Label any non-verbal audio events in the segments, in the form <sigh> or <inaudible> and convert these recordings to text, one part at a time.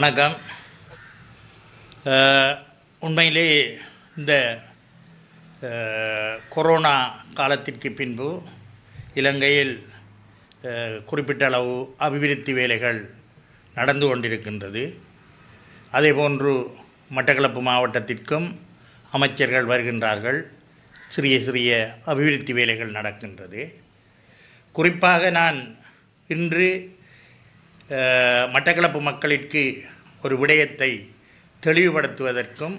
வணக்கம். உண்மையிலே இந்த கொரோனா காலத்திற்கு பின்பு இலங்கையில் குறிப்பிட்ட அளவு அபிவிருத்தி வேலைகள் நடந்து கொண்டிருக்கின்றது. அதேபோன்று மட்டக்களப்பு மாவட்டத்திற்கும் அமைச்சர்கள் வருகின்றார்கள். சிறிய சிறிய அபிவிருத்தி வேலைகள் நடக்கின்றது. குறிப்பாக நான் இன்று மட்டக்களப்பு மக்களிற்கு ஒரு விடயத்தை தெளிவுபடுத்துவதற்கும்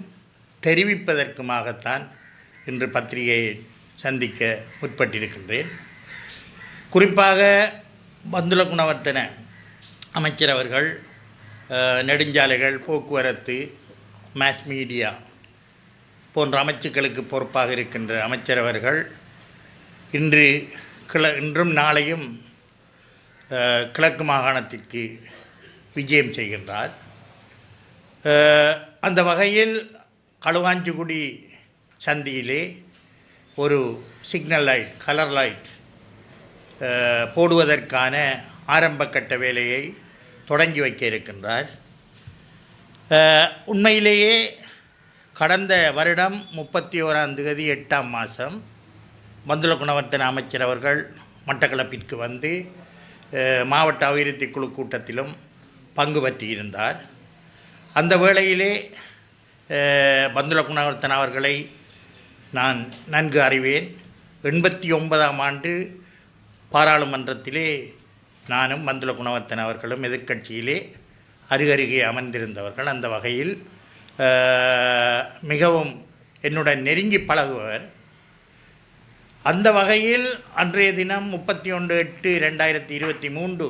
தெரிவிப்பதற்குமாகத்தான் இன்று பத்திரிகையை சந்திக்க முற்பட்டிருக்கின்றேன். குறிப்பாக பந்துல குணவர்த்தன அமைச்சர் அவர்கள் நெடுஞ்சாலைகள் போக்குவரத்து மாஸ் மீடியா போன்ற அமைச்சுக்களுக்கு பொறுப்பாக இருக்கின்ற அமைச்சர் அவர்கள் இன்று கிள இன்றும் நாளையும் கிழக்கு மாகாணத்திற்கு விஜயம் செய்கின்றார். அந்த வகையில் களுவாஞ்சிக்குடி சந்தியிலே ஒரு சிக்னல் லைட் கலர் லைட் போடுவதற்கான ஆரம்பக்கட்ட வேலையை தொடங்கி வைக்க இருக்கின்றார். உண்மையிலேயே கடந்த வருடம் முப்பத்தி ஓராம் தேதி எட்டாம் மாதம் பந்துல குணவர்த்தன அமைச்சர் அவர்கள் மட்டக்களப்பிற்கு வந்து மாவட்ட அபிவிருத்தி குழு கூட்டத்திலும் பங்கு பற்றியிருந்தார். அந்த வேளையிலே பந்துல குணவர்த்தன் அவர்களை நான் நன்கு அறிவேன். எண்பத்தி ஒன்பதாம் ஆண்டு பாராளுமன்றத்திலே நானும் பந்துல குணவர்த்தன் அவர்களும் எதிர்க்கட்சியிலே அருகருகே அமர்ந்திருந்தவர்கள். அந்த வகையில் மிகவும் என்னுடன் நெருங்கி பழகுவர். அந்த வகையில் அன்றைய தினம் முப்பத்தி ஒன்று எட்டு ரெண்டாயிரத்தி இருபத்தி மூன்று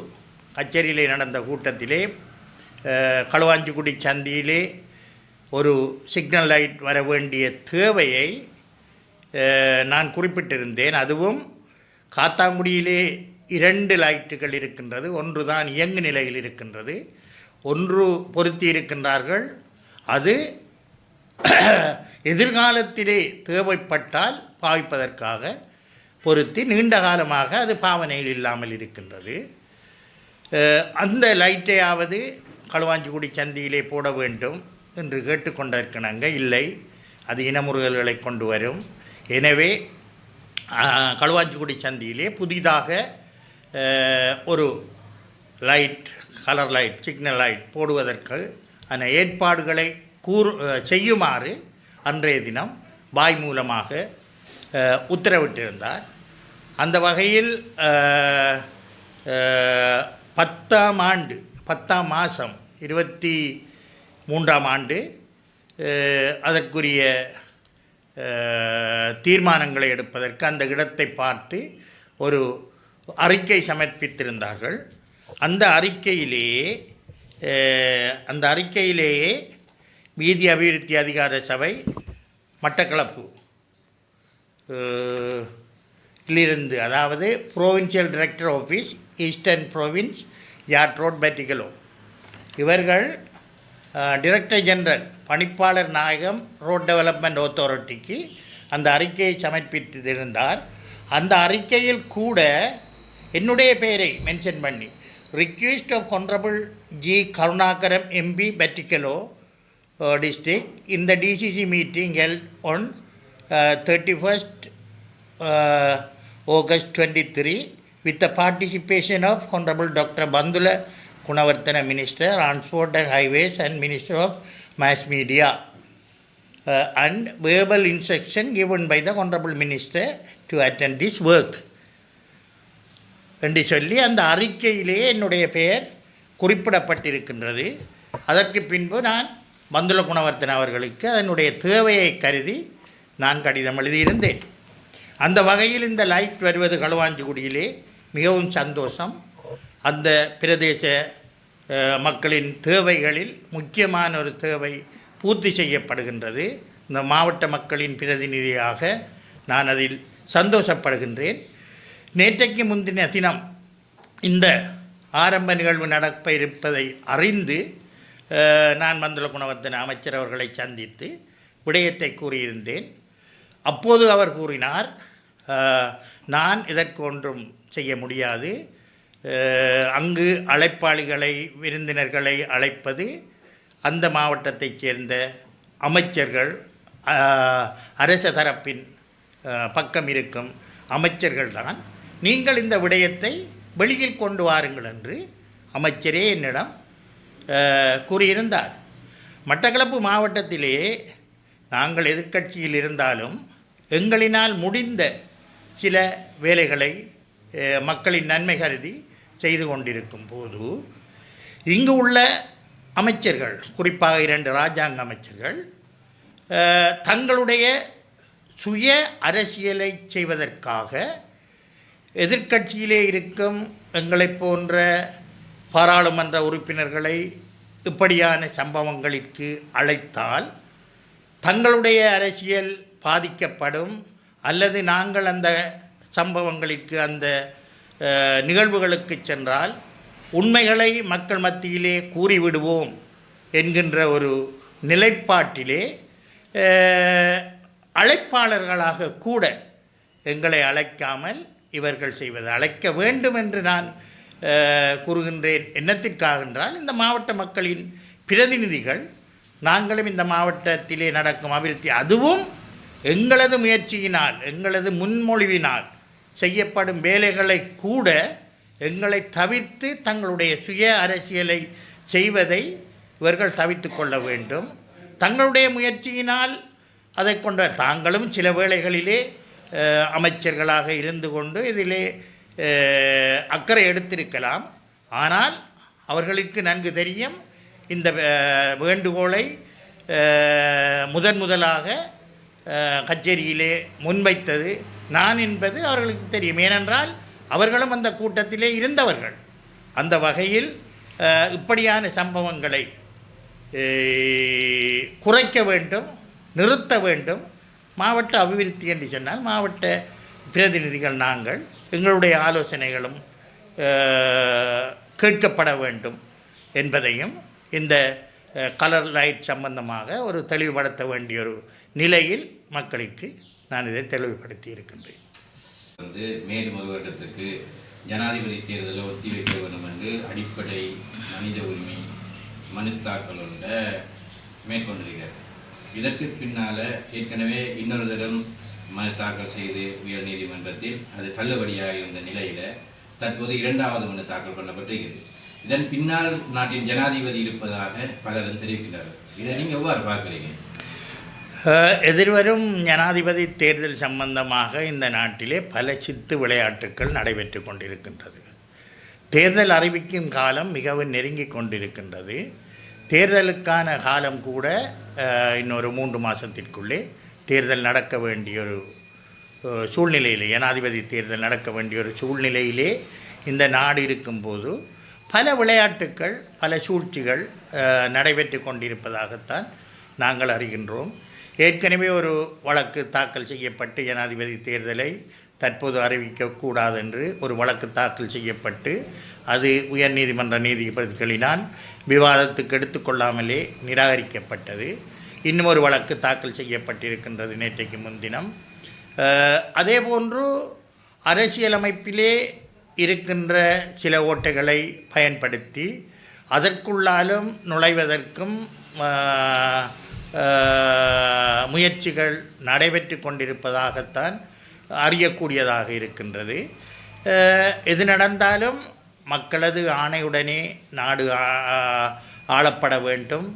கச்சேரியிலே நடந்த கூட்டத்திலே களுவாஞ்சிக்குடி சந்தியிலே ஒரு சிக்னல் லைட் வர வேண்டிய தேவையை நான் குறிப்பிட்டிருந்தேன். அதுவும் காத்தாங்குடியிலே இரண்டு லைட்டுகள் இருக்கின்றது. ஒன்று தான் இயங்கு நிலையில் இருக்கின்றது. ஒன்று பொருத்தி இருக்கின்றார்கள். அது எதிர்காலத்திலே தேவைப்பட்டால் பாவிப்பதற்காக பொருத்தி நீண்ட காலமாக அது பாவனையில் இல்லாமல் இருக்கின்றது. அந்த லைட்டையாவது களுவாஞ்சிக்குடி சந்தியிலே போட வேண்டும் என்று கேட்டுக்கொண்டிருக்கிறாங்க இல்லை அது இனமுறுகல்களை கொண்டு வரும். எனவே களுவாஞ்சிக்குடி சந்தியிலே புதிதாக ஒரு light colour light signal light போடுவதற்கு அந்த ஏற்பாடுகளை கூறு செய்யுமாறு அன்றைய தினம் வாய் மூலமாக உத்தரவிட்டிருந்தார். அந்த வகையில் பத்தாம் ஆண்டு பத்தாம் மாதம் இருபத்தி மூன்றாம் ஆண்டு அதற்குரிய தீர்மானங்களை எடுப்பதற்கு அந்த இடத்தை பார்த்து ஒரு அறிக்கை சமர்ப்பித்திருந்தார்கள். அந்த அறிக்கையிலேயே அந்த அறிக்கையிலேயே வீதி அபிவிருத்தி அதிகார சபை மட்டக்களப்பு. இலிருந்து அதாவது provincial director office eastern province yard road Batticaloa இவர்கள் டிரெக்டர் ஜெனரல் பணிப்பாளர் நாயகம் ரோட் டெவலப்மெண்ட் அத்தாரிட்டிக்கு அந்த அறிக்கையை சமர்ப்பித்திருந்தார். அந்த அறிக்கையில் கூட என்னுடைய பெயரை மென்ஷன் பண்ணி request of honourable G Karunakaram MP Batticaloa district in the DCC meeting held on uh, 31st uh, August 23 with the participation of Honorable Dr. Bandula Kunavartana Minister, Transport and Highways and Minister of Mass Media uh, and verbal instruction given by the Honorable Minister to attend this work. என்று சொல்லி அந்த அறிக்கையிலேயே என்னுடைய பெயர் குறிப்பிடப்பட்டிருக்கின்றது அதற்கு பின்பு நான் பந்துல குணவர்த்தன் அவர்களுக்கு அதனுடைய தேவையை கருதி நான் கடிதம் எழுதியிருந்தேன். அந்த வகையில் இந்த லைட் வருவது களுவாஞ்சிகுடியிலே மிகவும் சந்தோஷம். அந்த பிரதேச மக்களின் தேவைகளில் முக்கியமான ஒரு தேவை பூர்த்தி செய்யப்படுகின்றது. இந்த மாவட்ட மக்களின் பிரதிநிதியாக நான் அதில் சந்தோஷப்படுகின்றேன். நேற்றைக்கு முந்தின தினம் இந்த ஆரம்ப நிகழ்வு நடப்ப இருப்பதை அறிந்து நான் மந்துல குணவர்த்தன அமைச்சர் அவர்களை சந்தித்து விடயத்தை கூறியிருந்தேன். அப்போது அவர் கூறினார் நான் இதற்கு ஒன்றும் செய்ய முடியாது. அங்கு அழைப்பாளிகளை விருந்தினர்களை அழைப்பது அந்த மாவட்டத்தைச் சேர்ந்த அமைச்சர்கள் அரச தரப்பின் பக்கம் இருக்கும் அமைச்சர்கள் தான் நீங்கள் இந்த விடயத்தை வெளியில் கொண்டு வாருங்கள் என்று அமைச்சரே என்னிடம் கூறியிருந்தார். மட்டக்களப்பு மாவட்டத்திலே நாங்கள் எதிர்க்கட்சியில் இருந்தாலும் எங்களினால் முடிந்த சில வேலைகளை மக்களின் நன்மை கருதி செய்து கொண்டிருக்கும் போது இங்கு உள்ள அமைச்சர்கள் குறிப்பாக இரண்டு ராஜாங்க அமைச்சர்கள் தங்களுடைய சுய அரசியலை செய்வதற்காக எதிர்க்கட்சியிலே இருக்கும் எங்களைப் போன்ற பாராளுமன்ற உறுப்பினர்களை இப்படியான சம்பவங்களுக்கு அழைத்தால் தங்களுடைய அரசியல் பாதிக்கப்படும் அல்லது நாங்கள் அந்த சம்பவங்களுக்கு அந்த நிகழ்வுகளுக்கு சென்றால் உண்மைகளை மக்கள் மத்தியிலே கூறிவிடுவோம் என்கின்ற ஒரு நிலைப்பாட்டிலே அழைப்பாளர்களாக கூட எங்களை அழைக்காமல் இவர்கள் செய்வது அழைக்க வேண்டும் என்று நான் கூறுகின்றேன். என்னத்திற்காக என்றால் இந்த மாவட்ட மக்களின் பிரதிநிதிகள் நாங்களும் இந்த மாவட்டத்திலே நடக்கும் அபிவிருத்தி அதுவும் எங்களது முயற்சியினால் எங்களது முன்மொழிவினால் செய்யப்படும் வேலைகளை கூட எங்களை தவிர்த்து தங்களுடைய சுய அரசியலை செய்வதை இவர்கள் தவிர்த்து கொள்ள வேண்டும். தங்களுடைய முயற்சியினால் அதை கொண்ட தாங்களும் சில வேளைகளிலே அமைச்சர்களாக இருந்து கொண்டு இதிலே அக்கறை எடுத்திருக்கலாம். ஆனால் அவர்களுக்கு நன்கு தெரியும் இந்த வேண்டுகோளை முதன் முதலாக கச்சேரியிலே முன்வைத்தது நான் என்பது அவர்களுக்கு தெரியும். ஏனென்றால் அவர்களும் அந்த கூட்டத்திலே இருந்தவர்கள். அந்த வகையில் இப்படியான சம்பவங்களை குறைக்க வேண்டும் நிறுத்த வேண்டும். மாவட்ட அபிவிருத்தி என்று சொன்னால் மாவட்ட பிரதிநிதிகள் நாங்கள் எங்களுடைய ஆலோசனைகளும் கேட்கப்பட வேண்டும் என்பதையும் இந்த கலர் லைட் சம்பந்தமாக ஒரு தெளிவுபடுத்த வேண்டிய ஒரு நிலையில் மக்களுக்கு நான் இதை தெளிவுபடுத்தி இருக்கின்றேன். வந்து மேலும் ஒரு வருடத்துக்கு ஜனாதிபதி தேர்தலை ஒத்தி வைக்க வேண்டும் என்று அடிப்படை மனித உரிமை மனு தாக்கலோட மேற்கொண்டிருக்கிறார். இதற்கு பின்னால ஏற்கனவே இன்னொரு தரம் மனு தாக்கல் செய்து உயர் நீதிமன்றத்தில் அது தள்ளுபடியாக இருந்த நிலையில தற்போது இரண்டாவது மனு தாக்கல் பண்ணப்பட்டிருக்கிறது. இதன் பின்னால் நாட்டின் ஜனாதிபதி இருப்பதாக பலரும் தெரிவிக்கிறார்கள் இதை நீங்கள் எவ்வாறு பார்க்குறீங்க? அஹ், எதிர்வரும் ஜனாதிபதி தேர்தல் சம்பந்தமாக இந்த நாட்டிலே பல சித்து விளையாட்டுக்கள் நடைபெற்று கொண்டிருக்கின்றது. தேர்தல் அறிவிக்கும் காலம் மிகவும் நெருங்கி கொண்டிருக்கின்றது. தேர்தலுக்கான காலம் கூட இன்னொரு மூன்று மாதத்திற்குள்ளே தேர்தல் நடக்க வேண்டிய ஒரு சூழ்நிலையிலே ஜனாதிபதி தேர்தல் நடக்க வேண்டிய ஒரு சூழ்நிலையிலே இந்த நாடு இருக்கும்போது பல விளையாட்டுக்கள் பல சூழ்ச்சிகள் நடைபெற்று கொண்டிருப்பதாகத்தான் நாங்கள் அறிகின்றோம். ஏற்கனவே ஒரு வழக்கு தாக்கல் செய்யப்பட்டு ஜனாதிபதி தேர்தலை தற்போது அறிவிக்கக்கூடாது என்று ஒரு வழக்கு தாக்கல் செய்யப்பட்டு அது உயர்நீதிமன்ற நீதிபதிகளினால் விவாதத்துக்கு எடுத்துக்கொள்ளாமலே நிராகரிக்கப்பட்டது. இன்னொரு வழக்கு தாக்கல் செய்யப்பட்டிருக்கின்றது நேற்றைக்கு முன்தினம். அதே அதேபோன்று அரசியலமைப்பிலே இருக்கின்ற சில ஓட்டைகளை பயன்படுத்தி அதற்குள்ளாலும் நுழைவதற்கும் முயற்சிகள் நடைபெற்று கொண்டிருப்பதாகத்தான் அறியக்கூடியதாக இருக்கின்றது. எது நடந்தாலும் மக்களது ஆணையுடனே நாடு ஆளப்பட வேண்டும்.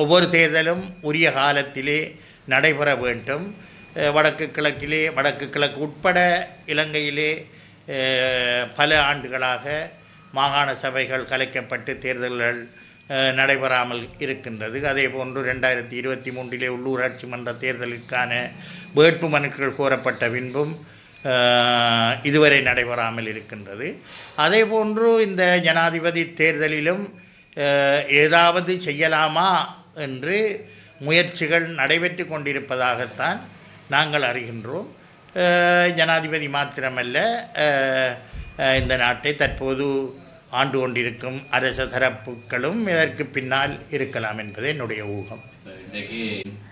ஒவ்வொரு தேர்தலும் உரிய காலத்திலே நடைபெற வேண்டும். வடக்கு கிழக்கிலே வடக்கு கிழக்கு உட்பட இலங்கையிலே பல ஆண்டுகளாக மாகாண சபைகள் கலைக்கப்பட்டு தேர்தல்கள் நடைபெறாமல் இருக்கின்றது. அதே போன்று ரெண்டாயிரத்தி இருபத்தி மூன்றிலே உள்ளூராட்சி மன்ற தேர்தலுக்கான வேட்பு மனுக்கள் கோரப்பட்ட பின்பும் இதுவரை நடைபெறாமல் இருக்கின்றது. அதே போன்று இந்த ஜனாதிபதி தேர்தலிலும் ஏதாவது செய்யலாமா என்று முயற்சிகள் நடைபெற்று கொண்டிருப்பதாகத்தான் நாங்கள் அறிகின்றோம். ஜனாதிபதி மாத்திரமல்ல இந்த நாட்டை தற்போது ஆண்டு கொண்டிருக்கும் அரச தரப்புகளும் இதற்கு பின்னால் இருக்கலாம் என்பது என்னுடைய ஊகம். இன்றைக்கு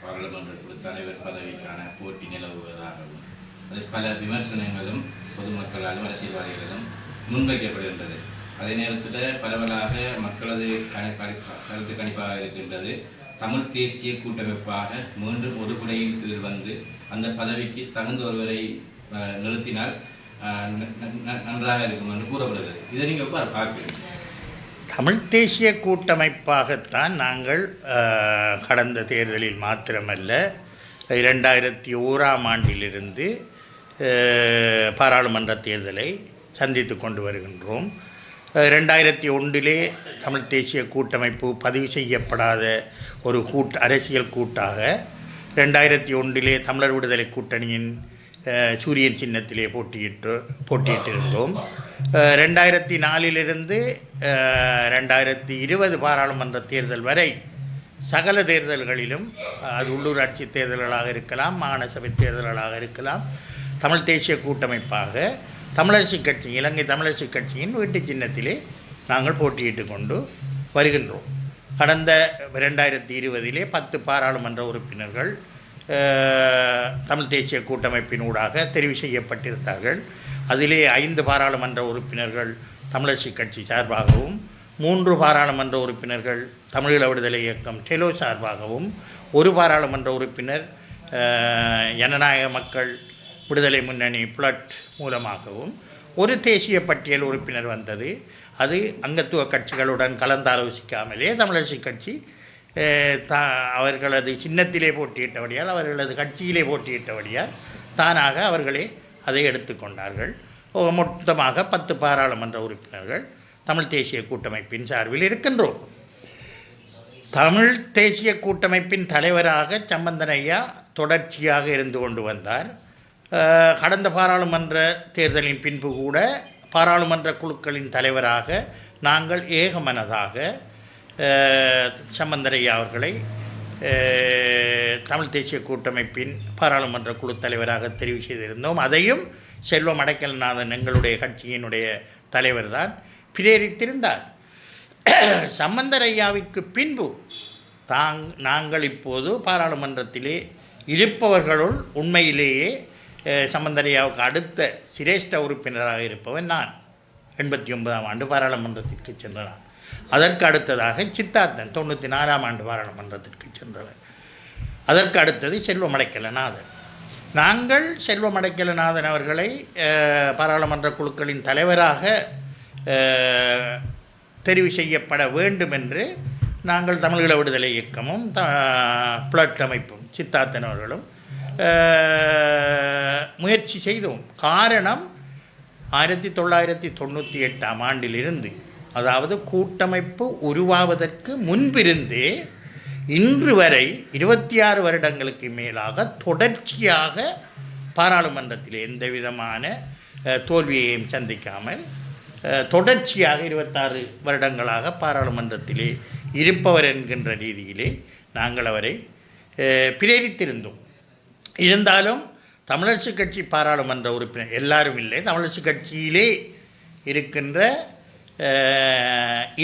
பாராளுமன்ற தலைவர் பதவிக்கான போட்டி நிலவுவதாகவும் அது பல விமர்சனங்களும் பொதுமக்களாலும் அரசியல்வாதிகளிலும் முன்வைக்கப்படுகின்றது. அதே நேரத்தில் பரவலாக மக்களது கணி- கருத்து கணிப்பாக இருக்கின்றது. தமிழ் தேசிய கூட்டமைப்பாக மீண்டும் ஒரு குடையின் கீழ் வந்து அந்த பதவிக்கு தகுந்த ஒருவரை நிறுத்தினால் ந- நன்றாக இருக்கும் என்று கூறப்படுகிறது. இதை நீங்கள் எவ்வாறு பார்க்கிறீங்க தமிழ் தேசிய கூட்டமைப்பாகத்தான் நாங்கள் கடந்த தேர்தலில் மாத்திரமல்ல இரண்டாயிரத்தி ஓராம் ஆண்டிலிருந்து பாராளுமன்ற தேர்தலை சந்தித்து கொண்டு வருகின்றோம். ரெண்டாயிரத்தி ஒன்றிலே தமிழ் தேசிய கூட்டமைப்பு பதிவு செய்யப்படாத ஒரு கூட் அரசியல் கூட்டாக ரெண்டாயிரத்தி ஒன்றிலே தமிழர் விடுதலை கூட்டணியின் சூரியன் சின்னத்திலே போட்டியிட்டு போட்டியிட்டிருந்தோம். ரெண்டாயிரத்தி நாலிலிருந்து ரெண்டாயிரத்தி இருபது பாராளுமன்ற தேர்தல் வரை சகல தேர்தல்களிலும் அது உள்ளூராட்சி தேர்தல்களாக இருக்கலாம் மாகாண சபை தேர்தல்களாக இருக்கலாம் தமிழ் தேசிய கூட்டமைப்பாக தமிழரசு கட்சி இலங்கை தமிழரசு கட்சியின் வீட்டு சின்னத்திலே நாங்கள் போட்டியிட்டு கொண்டு வருகின்றோம். கடந்த ரெண்டாயிரத்தி இருபதிலே பத்து பாராளுமன்ற உறுப்பினர்கள் தமிழ் தேசிய கூட்டமைப்பின் ஊடாக தெரிவு செய்யப்பட்டிருந்தார்கள். அதிலே ஐந்து பாராளுமன்ற உறுப்பினர்கள் தமிழரசு கட்சி சார்பாகவும் மூன்று பாராளுமன்ற உறுப்பினர்கள் தமிழீழ விடுதலை இயக்கம் டெலோ சார்பாகவும் ஒரு பாராளுமன்ற உறுப்பினர் ஜனநாயக மக்கள் விடுதலை முன்னணி புலட் மூலமாகவும் ஒரு தேசிய பட்டியல் உறுப்பினர் வந்தது. அது அங்கத்துவ கட்சிகளுடன் கலந்தாலோசிக்காமலே தமிழரசு கட்சி தா அவர்களது சின்னத்திலே போட்டியிட்டபடியால் அவர்களது கட்சியிலே போட்டியிட்டபடியால் தானாக அவர்களே அதை எடுத்துக்கொண்டார்கள் மொத்தமாக பத்து பாராளுமன்ற உறுப்பினர்கள் தமிழ் தேசிய கூட்டமைப்பின் சார்பில் இருக்கின்றோம். தமிழ் தேசிய கூட்டமைப்பின் தலைவராக சம்பந்தனையா தொடர்ச்சியாக இருந்து கொண்டு வந்தார். கடந்த பாராளுமன்ற தேர்தலின் பின்பு கூட பாராளுமன்ற குழுக்களின் தலைவராக நாங்கள் ஏகமனதாக சம்பந்தரையா அவர்களை தமிழ் தேசிய கூட்டமைப்பின் பாராளுமன்ற குழு தலைவராக தெரிவு செய்திருந்தோம். அதையும் செல்வம் அடைக்கல்நாதன் எங்களுடைய கட்சியினுடைய தலைவர் தான் பிரேரித்திருந்தார். சம்பந்தரையாவிற்கு பின்பு தாங் நாங்கள் இப்போது பாராளுமன்றத்திலே இருப்பவர்களுள் உண்மையிலேயே சம்பந்தரையாவுக்கு அடுத்த சிரேஷ்ட உறுப்பினராக இருப்பவன் நான். எண்பத்தி ஒன்பதாம் ஆண்டு பாராளுமன்றத்திற்கு சென்றான் அதற்கு அடுத்ததாக சித்தார்த்தன் தொண்ணூற்றி நாலாம் ஆண்டு பாராளுமன்றத்திற்கு சென்றவர் அதற்கு அடுத்தது செல்வமடைக்கலநாதன். நாங்கள் செல்வமடைக்கலநாதன் அவர்களை பாராளுமன்ற குழுக்களின் தலைவராக தெரிவு செய்யப்பட வேண்டும் என்று நாங்கள் தமிழீழ விடுதலை இயக்கமும் த புலட் அமைப்பும் சித்தார்த்தன் அவர்களும் முயற்சி செய்தோம் காரணம் ஆயிரத்தி தொள்ளாயிரத்தி தொண்ணூற்றி எட்டாம் ஆண்டிலிருந்து அதாவது கூட்டமைப்பு உருவாவதற்கு முன்பிருந்தே இன்று வரை இருபத்தி ஆறு வருடங்களுக்கு மேலாக தொடர்ச்சியாக பாராளுமன்றத்தில் எந்த விதமான தோல்வியையும் சந்திக்காமல் தொடர்ச்சியாக இருபத்தாறு வருடங்களாக பாராளுமன்றத்திலே இருப்பவர் என்கின்ற ரீதியிலே நாங்கள் அவரை பிரேரித்திருந்தோம் இருந்தாலும் தமிழரசு கட்சி பாராளுமன்ற உறுப்பினர் எல்லாரும் இல்லை. தமிழரசு கட்சியிலே இருக்கின்ற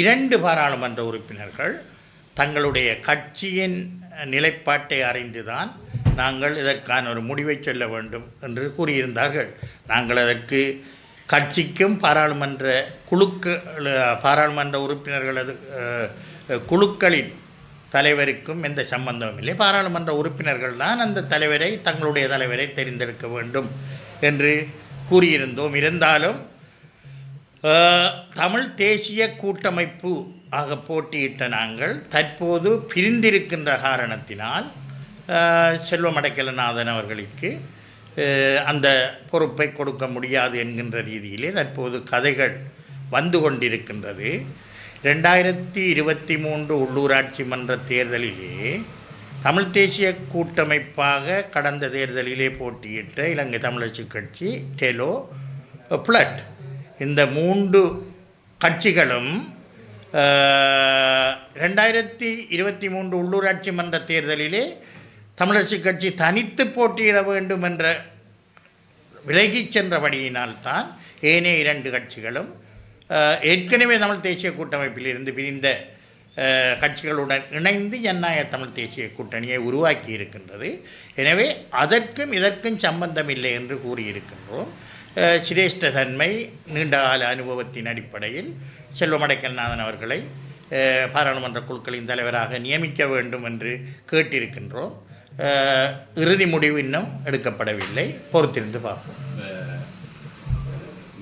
இரண்டு பாராளுமன்ற உறுப்பினர்கள் தங்களுடைய கட்சியின் நிலைப்பாட்டை அறிந்துதான் நாங்கள் இதற்கான ஒரு முடிவை சொல்ல வேண்டும் என்று கூறியிருந்தார்கள். நாங்கள் அதற்கு கட்சிக்கும் பாராளுமன்ற குழுக்கள் பாராளுமன்ற உறுப்பினர்களது குழுக்களின் தலைவருக்கும் எந்த சம்பந்தமும் இல்லை. பாராளுமன்ற உறுப்பினர்கள் தான் அந்த தலைவரை தங்களுடைய தலைவரை தெரிந்தெடுக்க வேண்டும் என்று கூறியிருந்தோம். இருந்தாலும் தமிழ் தேசிய கூட்டமைப்பு ஆக போட்டியிட்ட நாங்கள் தற்போது பிரிந்திருக்கின்ற காரணத்தினால் செல்வமடைக்கலநாதன் அவர்களுக்கு அந்த பொறுப்பை கொடுக்க முடியாது என்கின்ற ரீதியிலே தற்போது கதைகள் வந்து கொண்டிருக்கின்றது. ரெண்டாயிரத்தி இருபத்தி மூன்று உள்ளூராட்சி மன்ற தேர்தலிலே தமிழ் தேசிய கூட்டமைப்பாக கடந்த தேர்தலிலே போட்டியிட்ட இலங்கை தமிழரசு கட்சி டெலோ பிளட். இந்த மூன்று கட்சிகளும் ரெண்டாயிரத்தி இருபத்தி மூன்று உள்ளூராட்சி மன்ற தேர்தலிலே தமிழரசு கட்சி தனித்து போட்டியிட வேண்டும் என்ற விலகிச் சென்றபடியினால்தான் ஏனே இரண்டு கட்சிகளும் ஏற்கனவே தமிழ் தேசிய கூட்டமைப்பில் இருந்து பிரிந்த கட்சிகளுடன் இணைந்து ஜனநாயக தமிழ் தேசிய கூட்டணியை உருவாக்கி இருக்கின்றது. எனவே அதற்கும் இதற்கும் சம்பந்தம் இல்லை என்று கூறியிருக்கின்றோம். சிரேஷ்ட தன்மை நீண்டகால அனுபவத்தின் அடிப்படையில் செல்வமடைக்கல்நாதன் அவர்களை பாராளுமன்ற குழுக்களின் தலைவராக நியமிக்க வேண்டும் என்று கேட்டிருக்கின்றோம். இறுதி முடிவு இன்னும் எடுக்கப்படவில்லை. பொறுத்திருந்து பார்ப்போம்.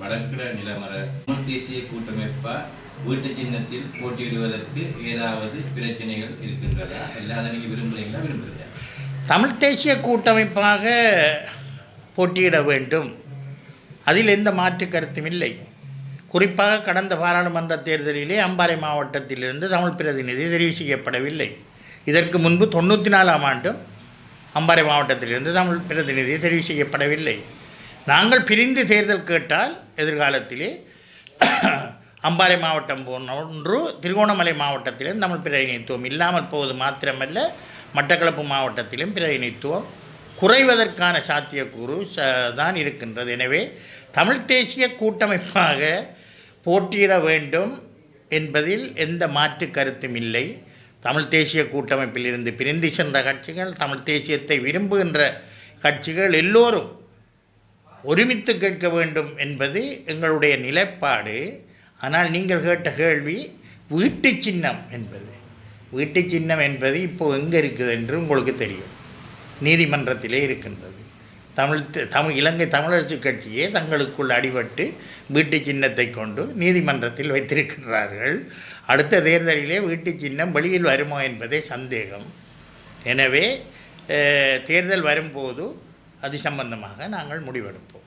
வடக்கிட நிலமர தமிழ் தேசிய கூட்டமைப்பா வீட்டு சின்னத்தில் போட்டியிடுவதற்கு ஏதாவது பிரச்சனைகள் இருக்கின்றதா? இல்லை அதை நீங்கள் விரும்புகிறீங்களா விரும்புகிறீங்களா தமிழ் தேசிய கூட்டமைப்பாக போட்டியிட வேண்டும். அதில் எந்த மாற்று கருத்தும் இல்லை. குறிப்பாக கடந்த பாராளுமன்ற தேர்தலிலே அம்பாறை மாவட்டத்திலிருந்து தமிழ் பிரதிநிதி தெரிவு செய்யப்படவில்லை இதற்கு முன்பு தொண்ணூற்றி நாலாம் ஆண்டும் அம்பாறை மாவட்டத்திலிருந்து தமிழ் பிரதிநிதி தெரிவு செய்யப்படவில்லை நாங்கள் பிரிந்து தேர்தல் கேட்டால் எதிர்காலத்திலே <coughs> அம்பாறை மாவட்டம் போன்று திருகோணமலை மாவட்டத்திலும் தமிழ் பிரதிநிதித்துவம் இல்லாமல் போவது மாத்திரமல்ல மட்டக்களப்பு மாவட்டத்திலும் பிரதிநிதித்துவம் குறைவதற்கான சாத்தியக்கூறு ச தான் இருக்கின்றது. எனவே தமிழ் தேசிய கூட்டமைப்பாக போட்டியிட வேண்டும் என்பதில் எந்த மாற்று கருத்தும் இல்லை. தமிழ் தேசிய கூட்டமைப்பில் இருந்து பிரிந்து சென்ற கட்சிகள் தமிழ் தேசியத்தை விரும்புகின்ற கட்சிகள் எல்லோரும் ஒருமித்து கேட்க வேண்டும் என்பது எங்களுடைய நிலைப்பாடு. ஆனால் நீங்கள் கேட்ட கேள்வி வீட்டு சின்னம் என்பது. வீட்டு சின்னம் என்பது இப்போது எங்கே இருக்குது என்று உங்களுக்கு தெரியும். நீதிமன்றத்திலே இருக்கின்றது. தமிழ் தமிழ் இலங்கை தமிழரசு கட்சியே தங்களுக்குள் அடிபட்டு வீட்டு சின்னத்தை கொண்டு நீதிமன்றத்தில் வைத்திருக்கிறார்கள் அடுத்த தேர்தலிலே வீட்டு சின்னம் வெளியில் வருமோ என்பதே சந்தேகம். எனவே தேர்தல் வரும்போது அது சம்பந்தமாக நாங்கள் முடிவெடுப்போம்.